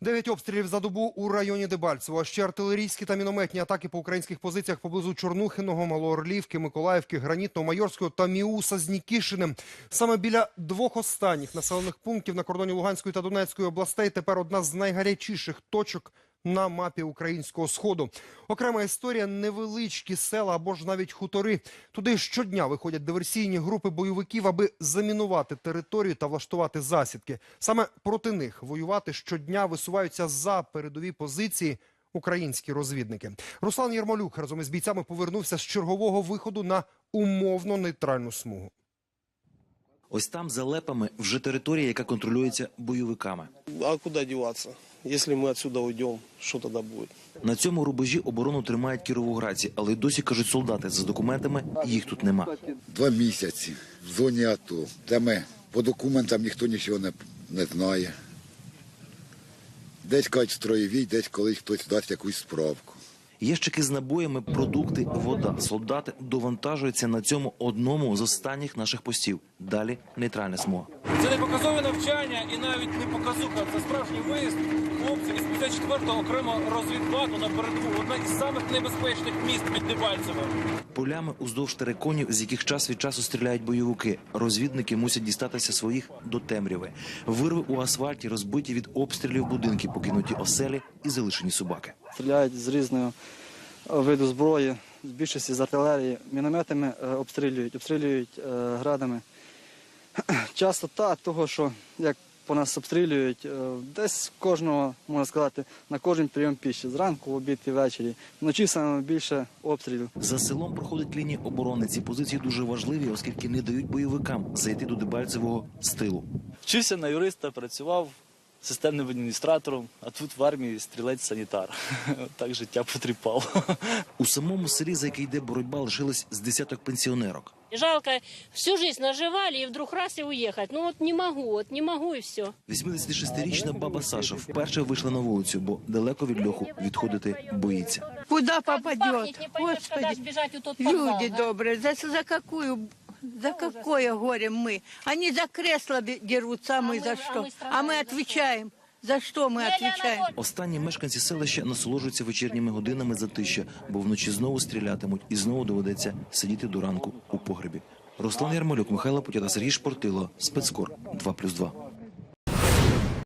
Дев'ять обстрілів за добу у районі Дебальцево. Ще артилерійські та мінометні атаки по українських позиціях поблизу Чорнухиного, Малоорлівки, Миколаївки, Гранітного, Майорського та Міуса з Нікішиним. Саме біля двох останніх населених пунктів на кордоні Луганської та Донецької областей тепер одна з найгарячіших точок на мапі українського сходу. Окрема історія невеличкі села або ж навіть хутори. Туди щодня виходять диверсійні групи бойовиків, аби замінувати територію та влаштувати засідки. Саме проти них воювати щодня висуваються за передові позиції українські розвідники. Руслан Єрмолюк разом із бійцями повернувся з чергового виходу на умовно нейтральну смугу. Ось там за лепами вже територія, яка контролюється бойовиками. А куда деваться? Если ми отсюда уйдемо, що тоді буде? На цьому рубежі оборону тримають кіровоградці, але й досі кажуть солдати за документами їх тут нема. Два місяці в зоні АТО, де ми по документам ніхто нічого не, не знає. Десь кажуть строєвій, десь колись хтось дасть якусь справку. Ящики з набоями, продукти, вода. Солдати довантажуються на цьому одному з останніх наших постів. Далі нейтральна смуга. Це не показове навчання і навіть не показуха. Це справжній виїзд хлопців із 54-го окремо розвідбату на передову. Одна із самих небезпечних міст під Дебальцевим. Полями уздовж териконів, з яких час від часу стріляють бойовики. Розвідники мусять дістатися своїх до темряви. Вирви у асфальті розбиті від обстрілів будинки, покинуті оселі і залишені собаки. Стріляють з різного виду зброї, з більшості з артилерії, мінометами е, обстрілюють, обстрілюють е, градами. Часто так, того, що як по нас обстрілюють, е, десь кожного, можна сказати, на кожен прийом піші, зранку, в обід і ввечері. Вночі саме більше обстрілів. За селом проходить лінія оборони. Ці позиції дуже важливі, оскільки не дають бойовикам зайти до Дебальцевого з тилу. Вчився на юриста, працював системним адміністратором, а тут в армії стрілець-санітар. Так життя потріпало. У самому селі, за яке йде боротьба, лишилось з десяток пенсіонерок. Жалко, всю жизнь наживали и вдруг раз и уехать. Ну вот не могу, вот не могу и все. 86-річна баба Саша вперше вийшла на вулицю, бо далеко від льоху відходити боїться. Куда Пахнет, попадет? Господи, тот люди да? добрые, за, за какую, за какое горе мы? Они за кресло бе- дерутся, а мы мы- за а что? мы А страдаем мы за отвечаем. За что мы Елена отвечаем? Анатольевна, Останні мешканці селища насолоджуються вечірніми годинами затища, бо вночі знову стрілятимуть і знову доведеться сидіти до ранку у погребі. Руслан Ярмолюк, Михайло Путята, Сергій Шпортило, спецкор 2+,2.